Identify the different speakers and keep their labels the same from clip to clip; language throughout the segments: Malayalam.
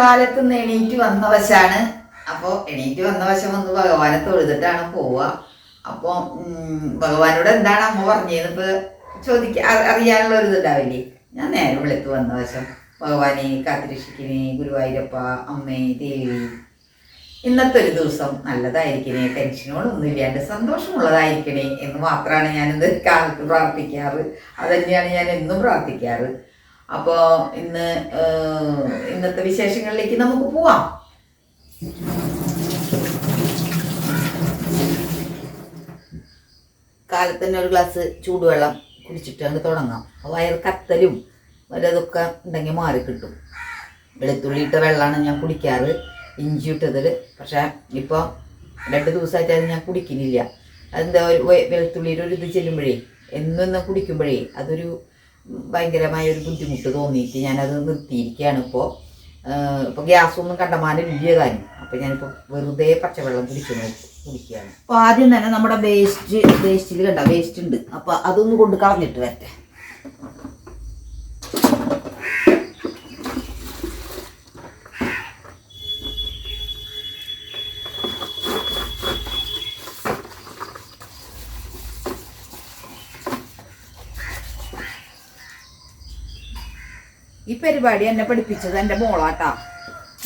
Speaker 1: കാലത്ത് നിന്ന് എണീറ്റ് വന്ന വശാണ്. അപ്പോൾ എണീറ്റ് വന്ന വശം വന്ന് ഭഗവാനെ തൊഴുതിട്ടാണ് പോവുക. അപ്പോൾ ഭഗവാനോട് എന്താണ് അമ്മ പറഞ്ഞതെന്ന് ഇപ്പൊ ചോദിക്ക അറിയാനുള്ള ഒരു ഇതുണ്ടാവില്ലേ? ഞാൻ നേരെ വെളുത്ത് വന്ന വശം. ഭഗവാനെ കാത്തിരക്ഷിക്കണേ ഗുരുവായൂരപ്പ അമ്മേ ദേവി. ഇന്നത്തെ ഒരു ദിവസം നല്ലതായിരിക്കണേ ടെൻഷനുകളൊന്നും ഇല്ലാണ്ട് സന്തോഷമുള്ളതായിരിക്കണേ എന്ന് മാത്രമാണ് ഞാനിത് കാലത്ത് പ്രാർത്ഥിക്കാറ്. അതുതന്നെയാണ് ഞാൻ എന്നും പ്രാർത്ഥിക്കാറ്. അപ്പോൾ ഇന്ന് ഇന്നത്തെ വിശേഷങ്ങളിലേക്ക് നമുക്ക് പോവാം. കാലത്ത് തന്നെ ഒരു ഗ്ലാസ് ചൂടുവെള്ളം കുടിച്ചിട്ട് അങ്ങ് തുടങ്ങാം. വയർ കത്തലും വല്ലതൊക്കെ ഉണ്ടെങ്കിൽ മാറി കിട്ടും. വെളുത്തുള്ളി ഇട്ട വെള്ളമാണ് ഞാൻ കുടിക്കാറ്. ഇഞ്ചി ഇട്ടതിൽ. പക്ഷേ ഇപ്പോൾ രണ്ട് ദിവസമായിട്ട് അത് ഞാൻ കുടിക്കുന്നില്ല. അതെന്താ ഒരു വെളുത്തുള്ളിയുടെ ഒരു ഇത് ചെല്ലുമ്പോഴേ എന്നും കുടിക്കുമ്പോഴേ അതൊരു ഭയങ്കരമായ ഒരു ബുദ്ധിമുട്ട് തോന്നിയിട്ട് ഞാനത് നിർത്തിയിരിക്കുകയാണ് ഇപ്പോൾ ഇപ്പോൾ ഗ്യാസൊന്നും കണ്ടമാനം ഇല്ല താനും അപ്പോൾ ഞാനിപ്പോൾ വെറുതെ പച്ചവെള്ളം കുടിച്ചു കുടിക്കുകയാണ്. അപ്പോൾ ആദ്യം തന്നെ നമ്മുടെ വേസ്റ്റ് വേസ്റ്റിൽ കണ്ട വേസ്റ്റ് ഉണ്ട്. അപ്പോൾ അതൊന്ന് കൊണ്ട് കളഞ്ഞിട്ട് വരട്ടെ. പരിപാടി എന്നെ പഠിപ്പിച്ചത് എന്റെ മോളാട്ടാ.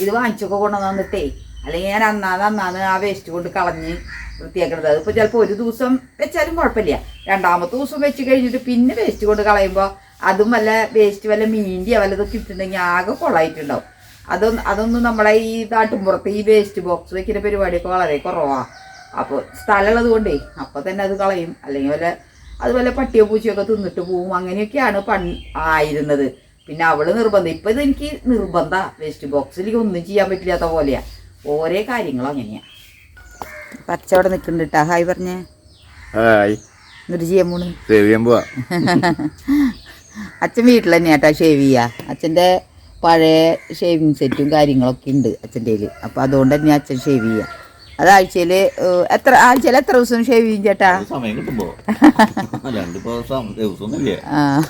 Speaker 1: ഇത് വാങ്ങിച്ചൊക്കെ കൊണ്ടുവന്നിട്ടേ അല്ലെങ്കിൽ ഞാൻ അന്നാന്ന് അന്നാന്ന് ആ വേസ്റ്റ് കൊണ്ട് കളഞ്ഞ് വൃത്തിയാക്കണത്. അതിപ്പോൾ ചിലപ്പോൾ ഒരു ദിവസം വെച്ചാലും കുഴപ്പമില്ല. രണ്ടാമത്തെ ദിവസം വെച്ച് കഴിഞ്ഞിട്ട് പിന്നെ വേസ്റ്റ് കൊണ്ട് കളയുമ്പോൾ അതും വല്ല വേസ്റ്റ് വല്ല മീന്റെയോ വല്ലതൊക്കെ ഇട്ടിട്ടുണ്ടെങ്കിൽ ആകെ കൊള്ളായിട്ടുണ്ടാവും അതൊന്നും അതൊന്നും നമ്മളെ ഈ നാട്ടുമ്പുറത്ത് ഈ വേസ്റ്റ് ബോക്സ് വെക്കുന്ന പരിപാടിയൊക്കെ വളരെ കുറവാണ് അപ്പോൾ സ്ഥലമുള്ളത് കൊണ്ടേ അപ്പോൾ തന്നെ അത് കളയും. അല്ലെങ്കിൽ വല്ല അതുപോലെ പട്ടിയോ പൂച്ചയൊക്കെ തിന്നിട്ട് പോവും. അങ്ങനെയൊക്കെയാണ് പൺ ആയിരുന്നത്. പിന്നെ അവൾ നിർബന്ധം. ഇപ്പൊ ഇത് എനിക്ക് നിർബന്ധ. വേസ്റ്റ് ബോക്സിൽ ഒന്നും ചെയ്യാൻ പറ്റില്ലാത്ത പോലെയാ. ഓരോ കാര്യങ്ങളും അങ്ങനെയാ. പച്ച അവിടെ നിൽക്കുന്നുണ്ട് ഹായ് പറഞ്ഞേ.
Speaker 2: ഹായ്.
Speaker 1: എന്നിട്ട് ചെയ്യാൻ പോണ്?
Speaker 2: സേവ് ചെയ്യാൻ പോവാ.
Speaker 1: അച്ഛൻ വീട്ടിൽ തന്നെയാട്ടാ ഷേവ് ചെയ്യാ. അച്ഛന്റെ പഴയ ഷേവിങ് സെറ്റും കാര്യങ്ങളൊക്കെ ഉണ്ട് അച്ഛന്റെ കയ്യിൽ അപ്പോൾ അതുകൊണ്ട് തന്നെ അച്ഛൻ ഷേവ് ചെയ്യാ. അത് ആഴ്ചയിൽ എത്ര ആഴ്ചയിൽ എത്ര ദിവസം ഷേവ് ചെയ്യും ചേട്ടാ?
Speaker 2: സമയം കിട്ടുമ്പോ. രണ്ട് ദിവസം ദിവസമൊന്നുമില്ല.
Speaker 1: ആ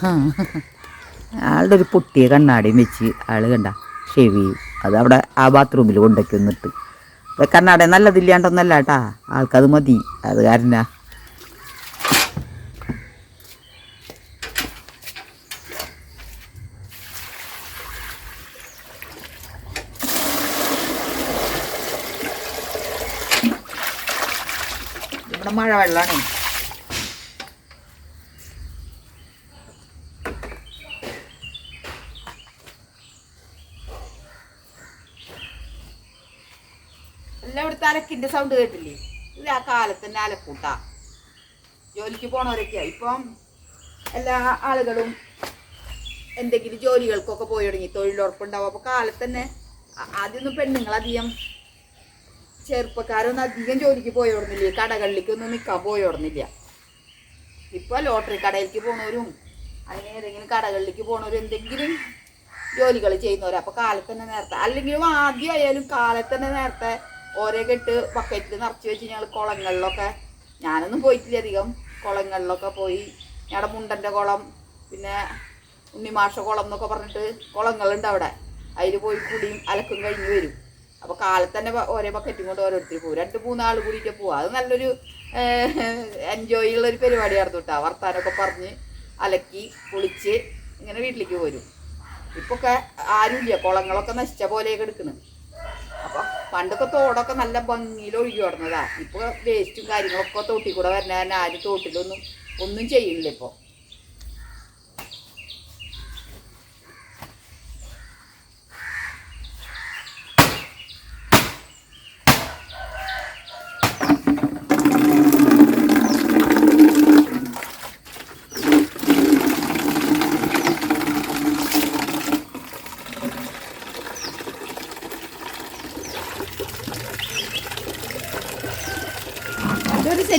Speaker 1: ആളുടെ ഒരു പൊട്ടിയ കണ്ണാടിയും വെച്ച് ആൾ കണ്ട ചെവി. അത് അവിടെ ആ ബാത്റൂമിൽ കൊണ്ടൊക്കെ വന്നിട്ട്. അപ്പം കണ്ണാടി നല്ലതില്ലാണ്ടൊന്നല്ല കേട്ടാ ആൾക്കത് മതി. അത് കാരണ. മഴ വെള്ളാണേ അലക്കിന്റെ സൗണ്ട് കേട്ടില്ലേ? ഇത് ആ കാലത്തന്നെ അലക്കൂട്ടാ ജോലിക്ക് പോണവരൊക്കെയാ. ഇപ്പം എല്ലാ ആളുകളും എന്തെങ്കിലും ജോലികൾക്കൊക്കെ പോയി തുടങ്ങി. തൊഴിലുറപ്പുണ്ടാവും. അപ്പൊ കാലത്തന്നെ തന്നെ ആദ്യമൊന്നും പെണ്ണുങ്ങളധികം ചെറുപ്പക്കാരൊന്നും അധികം ജോലിക്ക് പോയി ഓടുന്നില്ല കടകളിലേക്കൊന്നും നിൽക്കാൻ പോയി ഓടുന്നില്ല ഇപ്പൊ ലോട്ടറി കടയിലേക്ക് പോണവരും അല്ലെങ്കിൽ ഏതെങ്കിലും കടകളിലേക്ക് പോണവരും എന്തെങ്കിലും ജോലികൾ ചെയ്യുന്നവരും. അപ്പൊ കാലത്ത് തന്നെ നേരത്തെ അല്ലെങ്കിലും ആദ്യം ആയാലും കാലത്ത് തന്നെ നേരത്തെ ഓരോ കെട്ട് ബക്കറ്റിൽ നിറച്ച് വെച്ച് ഞങ്ങൾ കുളങ്ങളിലൊക്കെ ഞാനൊന്നും പോയിട്ടില്ല അധികം. കുളങ്ങളിലൊക്കെ പോയി. ഞങ്ങളുടെ മുണ്ടന്റെ കുളം പിന്നെ ഉണ്ണിമാഷ കുളം എന്നൊക്കെ പറഞ്ഞിട്ട് കുളങ്ങളുണ്ട് അവിടെ. അതിൽ പോയി കുടിയും അലക്കും കഴിഞ്ഞ് വരും. അപ്പോൾ കാലത്ത് തന്നെ ഓരോ ബക്കറ്റും കൊണ്ട് ഓരോരുത്തർ പോകും രണ്ട് മൂന്നാൾ കൂടിയിട്ട് പോകും അത് നല്ലൊരു എൻജോയ് ഉള്ള ഒരു പരിപാടിയായിരുന്നു കേട്ടോ വർത്താനമൊക്കെ പറഞ്ഞ് അലക്കി കുളിച്ച് ഇങ്ങനെ വീട്ടിലേക്ക് പോരും. ഇപ്പൊക്കെ ആരുമില്ല കുളങ്ങളൊക്കെ നശിച്ച പോലെയൊക്കെ എടുക്കുന്നു അപ്പൊ പണ്ടൊക്കെ തോടൊക്കെ നല്ല ഭംഗിയിൽ ഒഴുകി ഓടുന്നതാ ഇപ്പൊ വേസ്റ്റും കാര്യങ്ങളൊക്കെ തോട്ടിൽ കൂടെ കാരണം ആരും തോട്ടിലൊന്നും ഒന്നും ചെയ്യുന്നില്ല ഇപ്പൊ.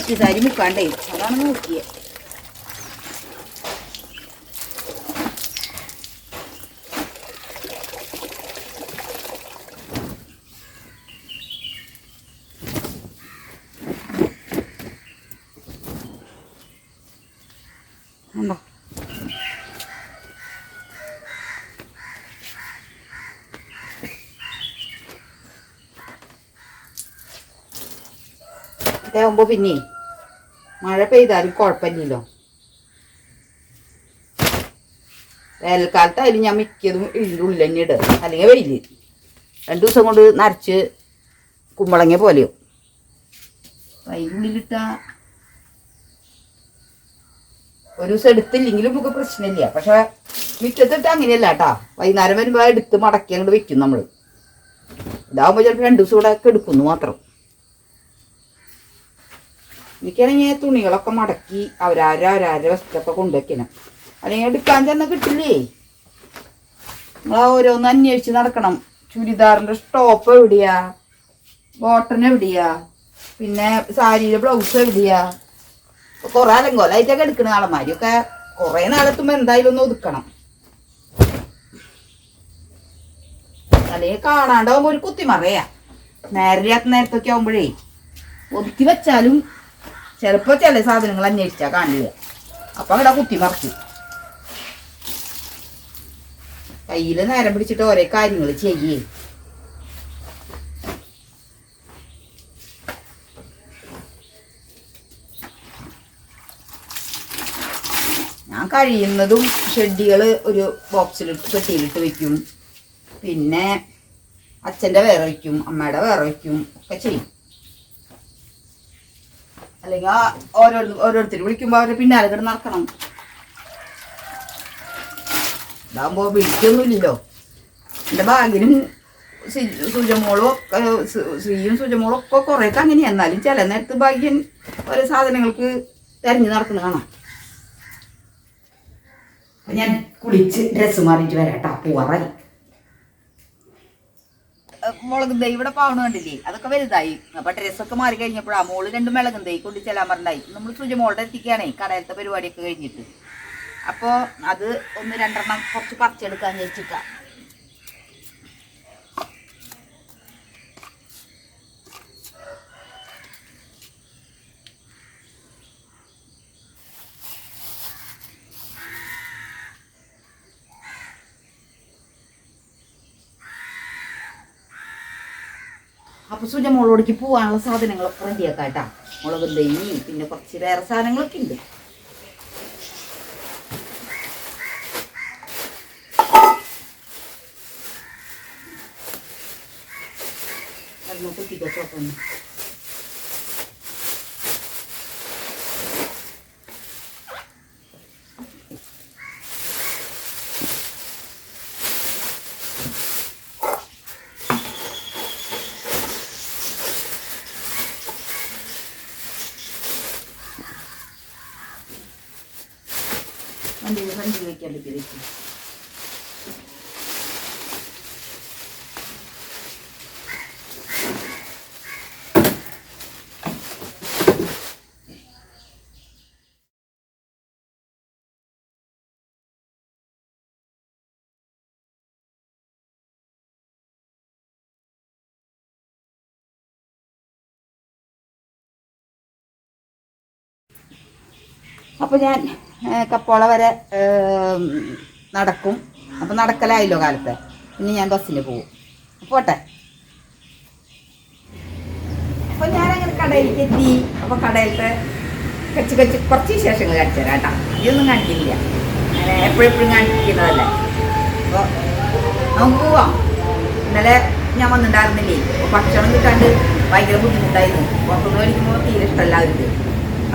Speaker 1: ഇട്ട് തരുമി അതാണ് നോക്കിയത് ഉണ്ടോ? ഇതാകുമ്പോൾ പിന്നെ മഴ പെയ്താലും കുഴപ്പമില്ലല്ലോ. വേനൽക്കാലത്തായാലും ഞാൻ മിക്കതും ഉള്ളിൽ തന്നെ അല്ലെങ്കിൽ വെയിൽ രണ്ടു ദിവസം കൊണ്ട് നരച്ച് കുമ്പളങ്ങ പോലെയോ അതിന്റെ ഒരു ദിവസം എടുത്തില്ലെങ്കിലും നമുക്ക് പ്രശ്നമില്ല. പക്ഷെ മുറ്റത്തിട്ട് അങ്ങനെയല്ല കേട്ടാ. വൈകുന്നേരം വരുമ്പോൾ എടുത്ത് മടക്കി അങ്ങോട്ട് വെക്കും നമ്മൾ ഇതാവുമ്പോൾ ചിലപ്പോൾ രണ്ട് ദിവസം കൂടെ എടുക്കുന്നു മാത്രം. എനിക്കാണെങ്കിൽ തുണികളൊക്കെ മടക്കി അവരാരും അവരാരുടെ വസ്തുക്കളൊക്കെ കൊണ്ടുവയ്ക്കണം. അല്ലെങ്കിൽ എടുക്കാൻ ചെന്ന് കിട്ടില്ലേ? നിങ്ങൾ ഓരോന്ന് അന്വേഷിച്ച് നടക്കണം. ചുരിദാറിന്റെ സ്റ്റോപ്പ് എവിടെയാ? ബോട്ടൺ എവിടെയാ? പിന്നെ സാരിയുടെ ബ്ലൗസ് എവിടെയാ? കുറേ അലങ്കോലായിട്ടൊക്കെ എടുക്കണ ആളന്മാരൊക്കെ കുറേ നാളെത്തുമ്പോൾ എന്തായാലും ഒന്ന് ഒതുക്കണം. അല്ലെങ്കിൽ കാണാണ്ടാവുമ്പോൾ ഒരു കുത്തിമറയാ. നേരില്ലാത്ത നേരത്തൊക്കെ ആവുമ്പോഴേ ഒതുക്കി വെച്ചാലും ചിലപ്പോ ചില സാധനങ്ങൾ അന്വേഷിച്ചാ കാണില്ല അപ്പൊ അവിടെ കുത്തി മറിച്ചു കയ്യിൽ നേരം പിടിച്ചിട്ട് ഓരോ കാര്യങ്ങൾ ചെയ്യേ. ഞാൻ കഴിയുന്നതും ഷെഡികൾ ഒരു ബോക്സിലിട്ട് പെട്ടിയിലിട്ട് വെക്കും. പിന്നെ അച്ഛന്റെ വേറെ വയ്ക്കും അമ്മയുടെ വേറെ വയ്ക്കും ഒക്കെ ചെയ്യും. അല്ലെങ്കിൽ ആ ഓരോ ഓരോരുത്തർ വിളിക്കുമ്പോൾ അവരെ പിന്നാലെ കിടന്ന് നടക്കണം. ഇതാകുമ്പോൾ വിളിക്കൊന്നുമില്ലല്ലോ. എന്റെ സി- സുജമോളും ഒക്കെ ശ്രീയും സുജമോളും ഒക്കെ കുറേയൊക്കെ അങ്ങനെയാണ് എന്നാലും ചില നേരത്ത് ഭാഗ്യൻ ഓരോ സാധനങ്ങൾക്ക് തെരഞ്ഞു നടക്കുന്ന കാണാം. ഞാൻ കുളിച്ച് ഡ്രസ്സ് മാറിയിട്ട് വരാം കേട്ടോ പോവാറായി. മുളക് തൈ ഇവിടെ പാവണ കണ്ടില്ലേ? അതൊക്കെ വലുതായി. അപ്പൊ ഡ്രസ്സൊക്കെ മാറി കഴിഞ്ഞപ്പോഴാ മോൾ രണ്ട് മിളകും തൈ കൊണ്ട് ചെല്ലാൻ പറഞ്ഞായി നമ്മൾ സുജ മോളുടെ എത്തിക്കുകയാണേ കടയിലത്തെ പരിപാടിയൊക്കെ കഴിഞ്ഞിട്ട്. അപ്പോ അത് ഒന്ന് രണ്ടെണ്ണം കുറച്ച് പറിച്ചെടുക്കാൻ വെച്ചിട്ടാ അപ്പൊ സുജ മോളോടേക്ക് പോവാനുള്ള സാധനങ്ങളൊക്കെ റെഡിയാക്കാം കേട്ടാ. മുളകും തൈ പിന്നെ കുറച്ച് വേറെ സാധനങ്ങളൊക്കെ ഉണ്ട്. അതൊന്ന് കുത്തിക്കോ അപ്പോൾ ഞാൻ കപ്പോള വരെ നടക്കും. അപ്പോൾ നടക്കലായല്ലോ കാലത്ത്. ഇനി ഞാൻ ബസ്സിന് പോകും പോട്ടെ. അപ്പോൾ ഞാനങ്ങനെ കടയിലേക്ക് എത്തി. അപ്പോൾ കടയിലത്തെ കച്ച് കച്ച് കുറച്ച് വിശേഷങ്ങൾ കാണിച്ചു തരാം കേട്ടോ. ഇതൊന്നും കാണിക്കില്ല. അങ്ങനെ എപ്പോഴെപ്പോഴും കാണിക്കുന്നതല്ലേ. അപ്പോൾ നമുക്ക് പോവാം. ഇന്നലെ ഞാൻ വന്നിട്ടുണ്ടായിരുന്നില്ലേ? അപ്പോൾ ഭക്ഷണം കിട്ടാണ്ട് ഭയങ്കര ബുദ്ധിമുട്ടായിരുന്നു. പുറത്തുനിന്ന് കഴിക്കുമ്പോൾ തീരെ ഇഷ്ടമല്ല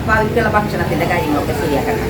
Speaker 1: അപ്പോൾ അവർക്കുള്ള ഭക്ഷണത്തിന്റെ കാര്യങ്ങളൊക്കെ ശരിയാക്കണം.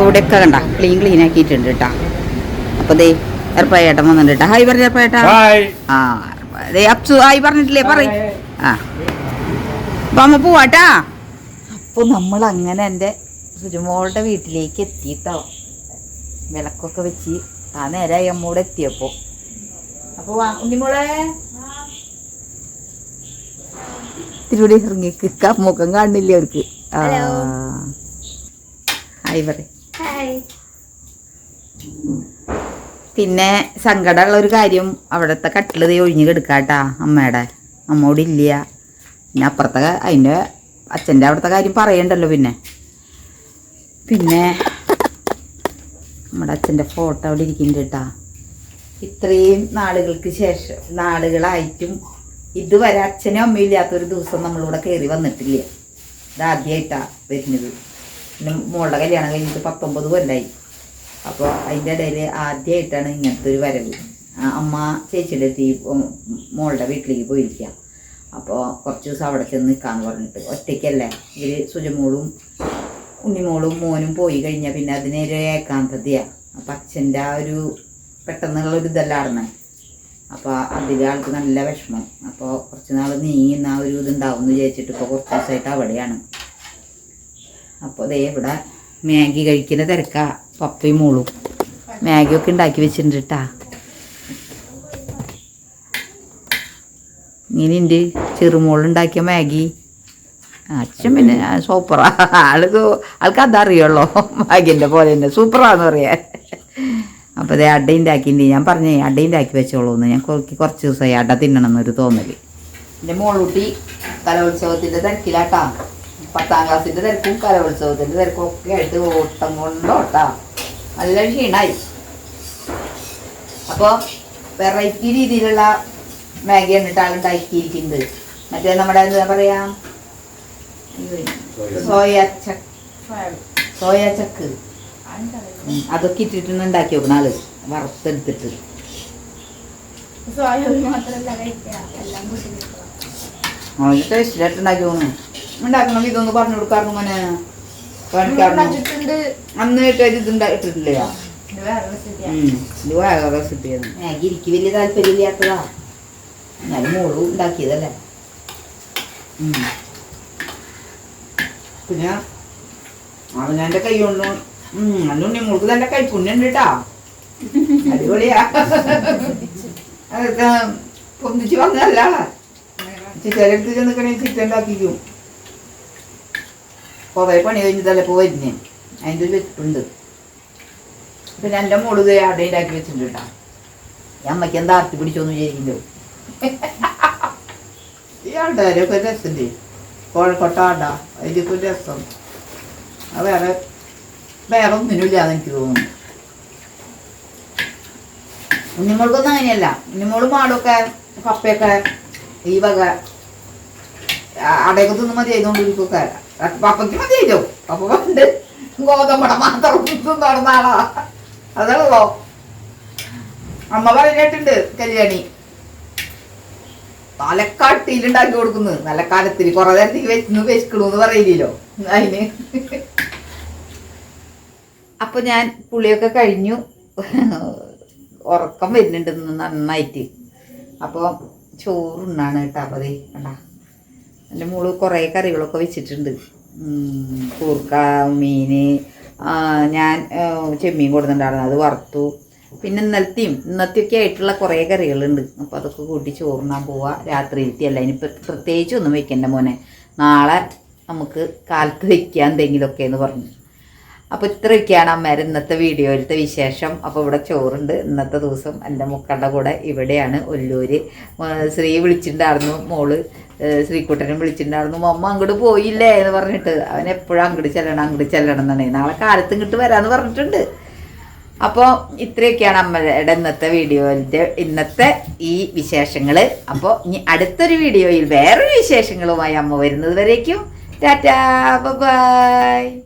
Speaker 1: അപ്പോൾ ഇവിടെയൊക്കെ കണ്ട. ക്ലീൻ ക്ലീൻ ആക്കിയിട്ടുണ്ട് കേട്ടാ. അപ്പോൾ ദേ വന്നിട്ടുണ്ട് കേട്ടാ. ഹായ് പറഞ്ഞു എറപ്പായേട്ടാ
Speaker 3: ഹായ്.
Speaker 1: ആ ദേ അപ്സു ഹായ് പറഞ്ഞിട്ടില്ലേ പറ ആ. അപ്പൊ അമ്മ പോവാട്ടാ അപ്പോൾ നമ്മൾ അങ്ങനെ എന്റെ സുജുമോളുടെ വീട്ടിലേക്ക് എത്തിയിട്ടോ. വിളക്കൊക്കെ വെച്ച് ആ നേരമായി അമ്മൂടെ എത്തിയപ്പോൾ അപ്പോൾ വാ ഉണ്ണിമോളെ. തിരുവടി ഇറങ്ങിക്ക് മുഖം കാണില്ല അവർക്ക്? ആ. ഹായ് പറ പിന്നെ സങ്കടമുള്ള ഒരു കാര്യം അവിടുത്തെ കട്ടിൽ തീ ഒഴിഞ്ഞു കിടക്കാട്ടാ അമ്മയുടെ. അമ്മോട് ഇല്ല പിന്നെ അപ്പുറത്തെ അതിന്റെ അച്ഛന്റെ അവിടുത്തെ കാര്യം പറയണ്ടല്ലോ പിന്നെ. പിന്നെ നമ്മുടെ അച്ഛന്റെ ഫോട്ടോ അവിടെ ഇരിക്കുന്നുണ്ട് കേട്ടാ ഇത്രയും നാളുകൾക്ക് ശേഷം നാളുകളായിട്ടും ഇതുവരെ അച്ഛനും അമ്മയും ഇല്ലാത്തൊരു ദിവസം നമ്മളിവിടെ കയറി വന്നിട്ടില്ല? ഇതാദ്യമായിട്ടാണ് വരുന്നത്. പിന്നെ മോളുടെ കല്യാണം കഴിഞ്ഞിട്ട് പത്തൊമ്പത് കൊല്ലായി. അപ്പോൾ അതിന്റെ ഇടയിൽ ആദ്യമായിട്ടാണ് ഇങ്ങനത്തെ ഒരു വരവ്. അമ്മ ചേച്ചിയുടെ ഈ മോളുടെ വീട്ടിലേക്ക് പോയിരിക്കുക അപ്പോൾ കുറച്ച് ദിവസം അവിടെ ചെന്ന് നിൽക്കാന്ന് പറഞ്ഞിട്ട് ഒറ്റയ്ക്കല്ലേ? ഇവർ സുജമോളും ഉണ്ണിമോളും മോനും പോയി കഴിഞ്ഞാൽ പിന്നെ അതിനൊരു ഏകാന്തതയാണ് അപ്പം അച്ഛന്റെ ആ ഒരു പെട്ടെന്നുള്ള ഒരു ഇതല്ലാർന്ന് അപ്പോൾ അതിലെ ആൾക്ക് നല്ല വിഷമം. അപ്പോൾ കുറച്ച് നാൾ നീങ്ങുന്ന ആ ഒരു ഇതുണ്ടാവും എന്ന് വിചാരിച്ചിട്ട് ഇപ്പോൾ കുറച്ച് ദിവസമായിട്ട് അവിടെയാണ്. അപ്പോൾ ദേ ഇവിടെ മാഗി കഴിക്കുന്ന തിരക്കാ. പപ്പയും മോളും. ഒക്കെ ഉണ്ടാക്കി വെച്ചിട്ടുണ്ട് കേട്ടാ ഇങ്ങനെയുണ്ട് ചെറുമോളുണ്ടാക്കിയ മാഗി. അച്ഛൻ പിന്നെ സൂപ്പറാ. ആൾക്ക് ആൾക്ക് അതറിയുള്ളൂ. മാഗിന്റെ പോലെ തന്നെ സൂപ്പറാന്ന് പറയാൻ. അപ്പോൾ അതേ അട ഉണ്ടാക്കിയിട്ട് ഞാൻ പറഞ്ഞേ അട ഉണ്ടാക്കി വെച്ചോളൂ എന്ന് ഞാൻ കുറച്ച് കുറച്ച് ദിവസമായി അട തിന്നണം എന്നൊരു തോന്നൽ. എന്റെ മോളൂട്ടി കലോത്സവത്തിന്റെ തിരക്കിലാട്ടാ. പത്താം ക്ലാസ്സിന്റെ തിരക്കും കലോത്സവത്തിന്റെ തിരക്കും ഒക്കെ ആയിട്ട് ഓട്ടം കൊണ്ടോട്ടാ നല്ല ക്ഷീണായി. അപ്പോൾ വെറൈറ്റി രീതിയിലുള്ള മാഗി എന്നിട്ടാണ് ആൾ ഉണ്ടാക്കിയിരിക്കുന്നത് മറ്റേ നമ്മുടെ എന്താ പറയാ? സോയ. Chunk soya chunk. അതൊക്കെ ഇട്ടിട്ട് ഉണ്ടാക്കി നോക്കണം ആൾ. വറുത്തെടുത്തിട്ട്. ടേസ്റ്റിലായിട്ട് ഉണ്ടാക്കി തോന്നുന്നു ഉണ്ടാക്കണം ഇതൊന്ന് പറഞ്ഞു കൊടുക്കാറുണ്ട് മോനെ. കാണിക്കാറുണ്ട്. അന്ന് ഇത് ഉണ്ടാ- ഇട്ടിട്ടില്ലേ ഉം, ഇത് വേറെ റെസിപ്പിയാണ് മാഗി എനിക്ക് വലിയ താല്പര്യമില്ലാത്തതാ. ഞാൻ മോളും ഉണ്ടാക്കിയതല്ലേ. ഉം. പിന്നെ അവനെ കൈ കൊണ്ട് അന്നുണ്ണി മോൾക്ക് തന്നെ കൈ കേട്ടാ അടിപൊളിയാ. പൊന്നിച്ച് വന്നതല്ല. ചിറ്റടുത്ത് ചെന്നിക്കണേ ചിറ്റ ഉണ്ടാക്കിക്കും. കുറേ പണി കഴിഞ്ഞിട്ടല്ലേ ഇപ്പോൾ വരുന്നേ അതിന്റെ ഒരു വെട്ടുണ്ട് പിന്നെ എന്റെ മോൾ ഇത് ഉണ്ടാക്കി വെച്ചിട്ടുണ്ട് കേട്ടോ. ഈ അമ്മയ്ക്ക് എന്താ അർത്തി പിടിച്ചോന്ന് വിചാരിക്കുന്നു? ഈ ആൾക്കാരൊക്കെ രസമുണ്ട് കോഴക്കോട്ട ആട. അതിലൊക്കെ ഒരു രസം. അത് വേറെ വേറെ ഒന്നിനുമില്ലാന്ന് എനിക്ക് തോന്നുന്നു. ഉണ്ണിമോൾക്കൊന്നും അങ്ങനെയല്ല. ഉണ്ണിമോളും മാടൊക്കെ കപ്പയൊക്കെ ഈ വക അടയൊക്കെ തിന്ന് മതി ചെയ്തോണ്ടിരിക്കൊക്കെ പപ്പയ്ക്ക് മതി ചെയ്തോ പപ്പ പണ്ട് ഗോതമ്പട മാത്രം നടന്ന ആളാ. അതല്ലോ അമ്മ പറഞ്ഞിട്ടുണ്ട് കല്യാണി. തലക്കാട്ടിയിൽ ഉണ്ടാക്കി കൊടുക്കുന്നത് നല്ല കാലത്തിൽ കുറെ നേരത്തേക്ക് വെച്ച് വെച്ചിക്കണു പറയില്ലല്ലോ. അതിന്. അപ്പൊ ഞാൻ പുളിയൊക്കെ കഴിഞ്ഞു. ഉറക്കം വരുന്നുണ്ടെന്ന് നന്നായിട്ട്. അപ്പോൾ ചോറുണ്ണാണ് കേട്ടോ അപ്പോൾ അതേ കണ്ട. എന്റെ മോൾ കുറേ കറികളൊക്കെ വെച്ചിട്ടുണ്ട്. കൂർക്ക മീൻ ഞാൻ ചെമ്മീൻ കൊടുത്തിട്ടുണ്ടായിരുന്നു. അത് വറുത്തു. പിന്നെ ഇന്നലത്തെയും ഇന്നത്തെയൊക്കെ ആയിട്ടുള്ള കുറേ കറികളുണ്ട്. അപ്പോൾ അതൊക്കെ കൂട്ടി ചോറുണ്ണാൻ പോവുക രാത്രിയിലത്തെ അല്ല ഇനി പ്രത്യേകിച്ച് ഒന്നും വെക്കണ്ട മോനെ. നാളെ നമുക്ക് കാലത്ത് വെക്കാം എന്തെങ്കിലുമൊക്കെ എന്ന് പറഞ്ഞു. അപ്പോൾ ഇത്രയൊക്കെയാണ് അമ്മേരെ ഇന്നത്തെ വീഡിയോയിലത്തെ വിശേഷം. അപ്പോൾ ഇവിടെ ചോറുണ്ട്. ഇന്നത്തെ ദിവസം എന്റെ മുക്കളുടെ കൂടെ ഇവിടെയാണ് ഒല്ലൂർ ശ്രീ വിളിച്ചിട്ടുണ്ടായിരുന്നു മോൾ. ശ്രീക്കുട്ടനും വിളിച്ചിട്ടുണ്ടായിരുന്നു. മമ്മ അങ്ങോട്ട് പോയില്ലേ? എന്ന് പറഞ്ഞിട്ട് അവൻ എപ്പോഴും അങ്ങോട്ട് ചെല്ലണം അങ്ങോട്ട് ചെല്ലണം എന്നാണ്. നാളെ കാലത്ത് ഇങ്ങോട്ട് വരാമെന്ന് പറഞ്ഞിട്ടുണ്ട്. അപ്പോൾ ഇത്രയൊക്കെയാണ് അമ്മയുടെ ഇന്നത്തെ വീഡിയോയിന്റെ ഇന്നത്തെ ഈ വിശേഷങ്ങൾ അപ്പോൾ ഇനി അടുത്തൊരു വീഡിയോയിൽ വേറൊരു വിശേഷങ്ങളുമായി അമ്മ വരുന്നത് വരേക്കും. Tata bye